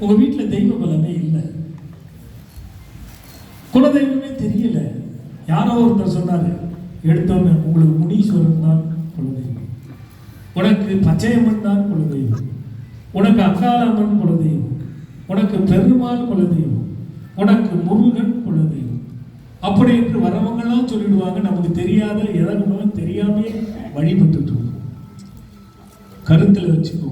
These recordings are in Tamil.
உங்க வீட்டில் தெய்வ பலமே இல்லை. குலதெய்வமே தெரியல. யாரோ ஒருத்தர் சொன்னார் எடுத்தோன்னு உங்களுக்கு முனீஸ்வரன் தான் குலதெய்வம். உனக்கு பச்சையம்மன் தான் குலதெய்வம். உனக்கு அக்காலம்மன் குலதெய்வம். உனக்கு பெருமாள் குலதெய்வம். உனக்கு முருகன் குலதெய்வம். அப்படி என்று வரவங்களாம் சொல்லிடுவாங்க. நமக்கு தெரியாத எதனும் தெரியாமையே வழிபட்டு இருக்கோம். கருத்தில் வச்சுக்கோங்க.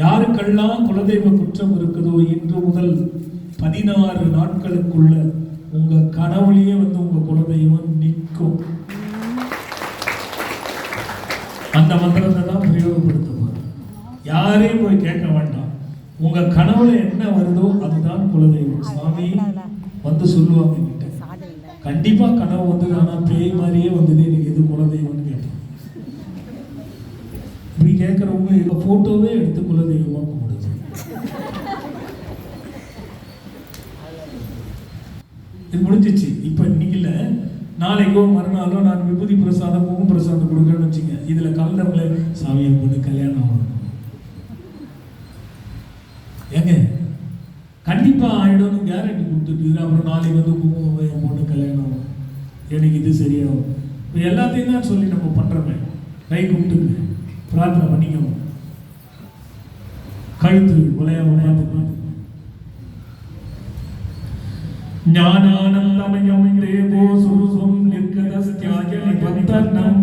யாருக்கெல்லாம் குலதெய்வ குற்றம் இருக்குதோ இன்று முதல் பதினாறு நாட்களுக்குள்ள உங்க கனவுலயே வந்து உங்க குலதெய்வம் நிற்கும். அந்த மந்திரத்தை தான் பிரயோகப்படுத்துவார். யாரையும் போய் கேட்க வேண்டாம். உங்க கனவுல என்ன வருதோ அதுதான் குலதெய்வம். சுவாமி வந்து சொல்லுவாங்க கிட்ட கண்டிப்பா கனவு வந்தது ஆனா பேய் மாதிரியே வந்தது. எனக்கு எது குலதெய்வம் கேட்குறவங்க எங்க ஃபோட்டோவே எடுத்து குலதெய்வமா கும்பிடுது. இது முடிஞ்சிச்சு. இப்போ இன்னைக்கு இல்லை. நாளைக்கோ மறுநாளோ நான் விபூதி பிரசாதம் முகம் பிரசாதம் கொடுக்குறேன்னு வச்சுங்க. இதுல கலந்தவங்கள சாமியை பொண்ணு கல்யாணம் ஆகணும். ஏங்க கண்டிப்பா ஆயிடும்னு கேரண்டி கொடுத்துட்டு அப்புறம் நாளைக்கு வந்து குங்குமம் என் பொண்ணு கல்யாணம் ஆகும். எனக்கு இது சரியாகும். இப்போ எல்லாத்தையும் தான் சொல்லி நம்ம பண்ணுறோமே கை கும்பிட்டுங்க பிரார்த்தனை பண்ணிக்கணும் கழுத்து உலையாம பார்த்துக்கணும் ஞானானந்தமயம் தேவோ சுருசும் நிர்கதஸ்தியாய நிபந்தனம்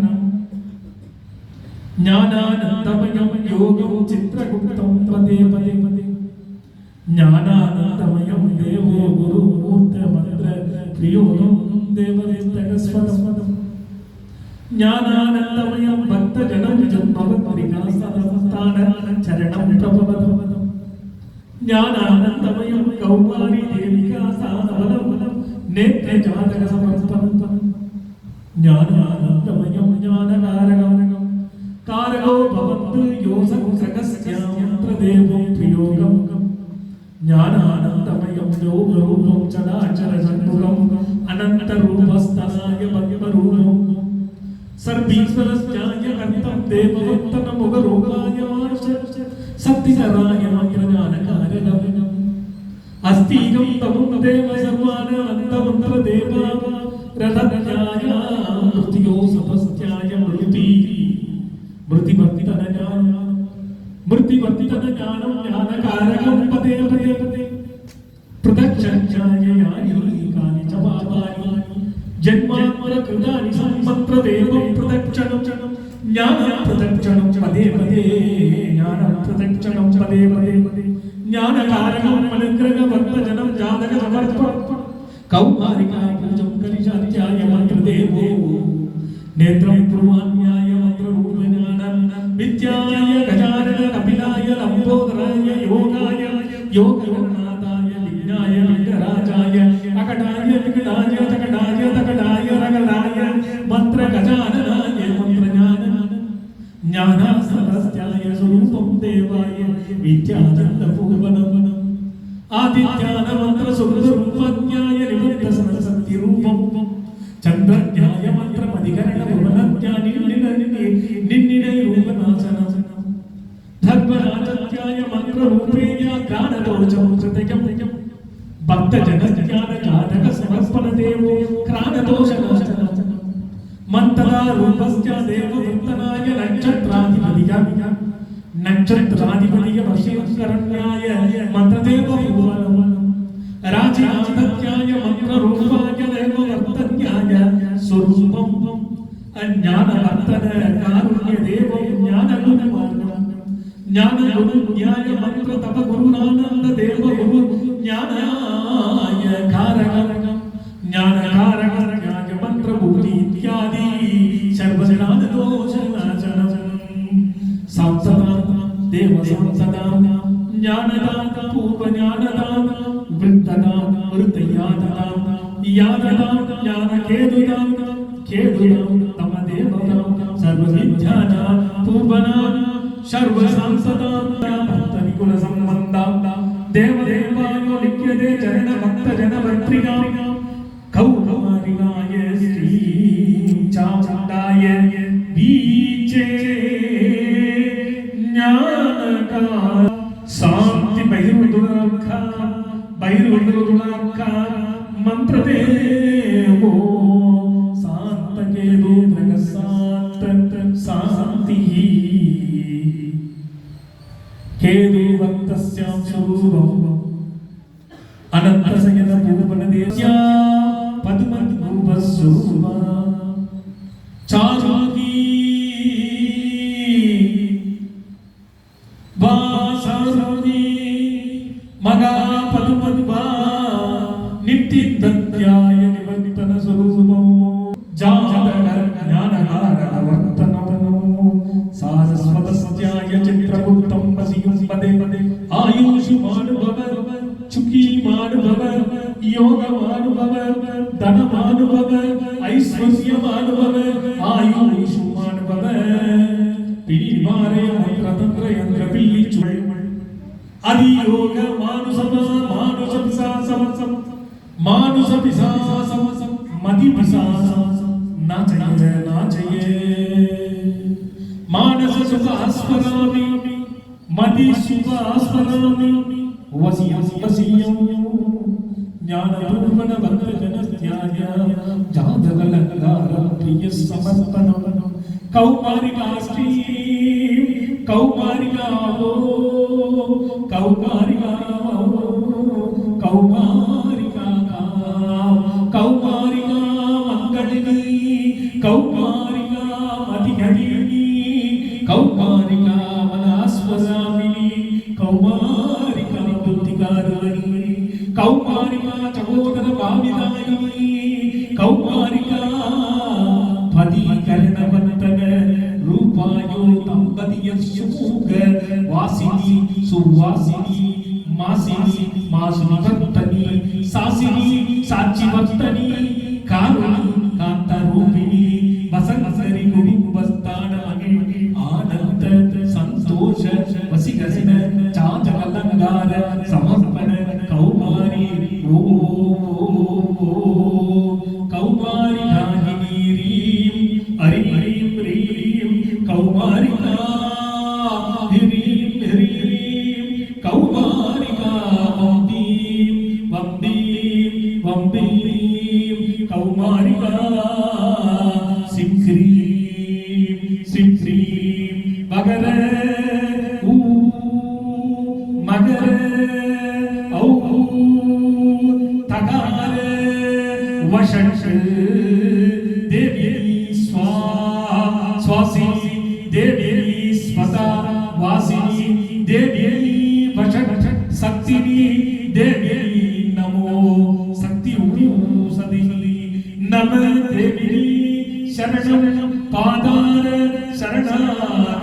ஞானானந்தமயம் யோகம் சித்திரகுப்தம் பதே பதே பதே ஞானானந்தமயம் தேவோ குரு மூர்த்த மந்திர பிரியோகம் தேவதேவ ജ്ഞാനാനന്ദമയം ഭക്തജനം ജന്മവത്രികാസനസ്ഥാന ചരണം പ്രഭവതം ജ്ഞാനാനന്ദമയം കൗമാരി ദേവികാസാനവനം നേത്രജാതക സമർപ്പണം ജ്ഞാനാനന്ദമയം ജ്ഞാനകാരകം കാരകോ ഭവന്ത് യോസകസ്യാമന്ത്രദേവം പ്രിയോഗം ജ്ഞാനാനന്ദമയം യോഗരൂപം ചടാചര ചന്ദ്രം അനന്തരൂപസ്ഥനായ ഭഗവരൂപം सर, बीच में बस क्या ये करता दे तन मुगर होगा ये मार्च सत्य सरा ये मात्र ज्ञान कारणम अस्तिगम तमुं देव सर्वान अंतवंतर देवा रथज्ञाय मृत्यो सपस्त्याय मृति मृति भक्ति तन ज्ञान मृति भक्ति तन ज्ञानम ज्ञान कारकम पदे पदे पदे पृथक् ജന്മാത്മന കൃതാനി സമ്പത്രദേവം പ്രദക്ഷണം. ജ്ഞാന പ്രദക്ഷണം. പദേ പദേ ജ്ഞാന പ്രദക്ഷണം. പദേ പദേ പദേ ജ്ഞാനകാരകം അനുഗ്രഹ ഭക്തജനം ജാതക സമർപ്പണം. കൗമാരികായ പൂജം മന്ത്രദേവോ നേത്രം കുർവാണ്യായ മന്ത്രരൂപജ്ഞാനം വിദ്യായ ഗജാരണ കപിലായ ലംബോദരായ യോഗായ യോഗനാഥായ ജ്ഞാനാസനസ്ഥായ സ്വരൂപം ദേവായ വിദ്യാനന്ദ പൂർവനമനം ആദിജ്ഞാനമന്ത്ര സുഖസ്വരൂപജ്ഞായ നിമിത്തസന സത്യരൂപം ചന്ദ്രജ്ഞായ മന്ത്ര അധികരണ ഭുവനജ്ഞാനി നിന്നിട രൂപനാശന ധർമ്മരാജത്യായ മന്ത്രരൂപേയ ഗാനദോചം ഭക്തജനജ്ഞാന ജാതക സമർപ്പണ ദേവോ. ദേവവൃത്തനായ നക്ഷത്രാധിപതിയ നക്ഷത്രാധിപതിയ വശീകരണായ മന്ത്രദേവ രാജനാഥജ്ഞായ മന്ത്രരൂപായ ദേവവർത്തജ്ഞായ സ്വരൂപം ജ്ഞാനവർത്തന കാരുണ്യ ദേവം ജ്ഞാനഗുണമാനം ജ്ഞാനഗുണജ്ഞായ മന്ത്ര തപ ഗുരുനാനന്ദ ദേവ ഗുരു ജ്ഞാനായ జ్ఞానదాం పూర్వజ్ఞానదాం వృద్ధదాం వృద్ధయాదదాం యాదదాం జ్ఞానకేదుదాం కేదుదాం తమ దేవదాం సర్వవిద్యాదాం పూర్వనాం సర్వసంసదాం భక్త నికుల సంబంధాం దేవదేవాయో లిఖ్యతే చరణ భక్త జన భర్తృగాం സാന്തിഹി കേവീവക്തസ്യാം സ്വരൂപം അനന്തസയന ഭൂപനദേശ പതുമൻ தஸ்யாய சித்திரகுப்தம் பசியும் பதே ஆயுஷு மாடுபவர் சுகி மாடுபவர் யோக மாடுபவர் தன மாடுபவர் ஐஸ்வர்ய மாடுபவர் ஆயுஷு மாடுபவர் பிடிவாரே ரதந்திர என்ற பில்லி சுழல் அதியோக மானுசமா மானுசபிசா சமசம் மானுசபிசா சமசம் மதிபிசா நாச்சையே நாச்சையே मानस सुख आस्परामि मति सुख आस्परामि वसि वसियं। ज्ञान दुर्मन भक्त जन त्याज्य जाधव लंगार प्रिय समर्पण समर्पणम कौमारिकाष्टी വാസിനി സുവാസിനി മാസിനി മാസിനി വർത്തനി സാസിനി സാക്ഷി വർത്തനി കാരുണി കാന്ത രൂപിണി വസന്തരി കുടുംബസ്ഥാന ആനന്ദ സന്തോഷ വസികസിന ചാചക അലങ്കാര സമർപ്പണ കൗമാരി ഓ കൗമാരി ധാരിണീ ഹരി ഹരി ഹരി കൗമാരി मगर, ऊ, मगर, औ तगारे, वशंश, देवी, स्वा, स्वासी, देवी, स्वता वासिनी देवी, वचन शक्तिनी देवी, नमो, शक्ति उड़ी सदी नम, देवी, शरण, पादार, शरणार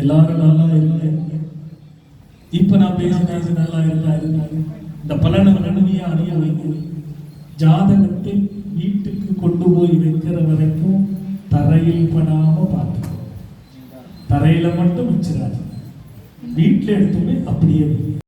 எல்லாரும் நல்லா இருந்தாங்க இப்ப நான் பேசினது நல்லா இருந்தாரு இந்த பலனை நன்மையா வைங்க ஜாதகத்தை வீட்டுக்கு கொண்டு போய் வைக்கிற வரைக்கும் தரையில் படாம பார்த்துக்கோ. தரையில மட்டும் வச்சிடாது வீட்டுல எடுத்துமே அப்படியே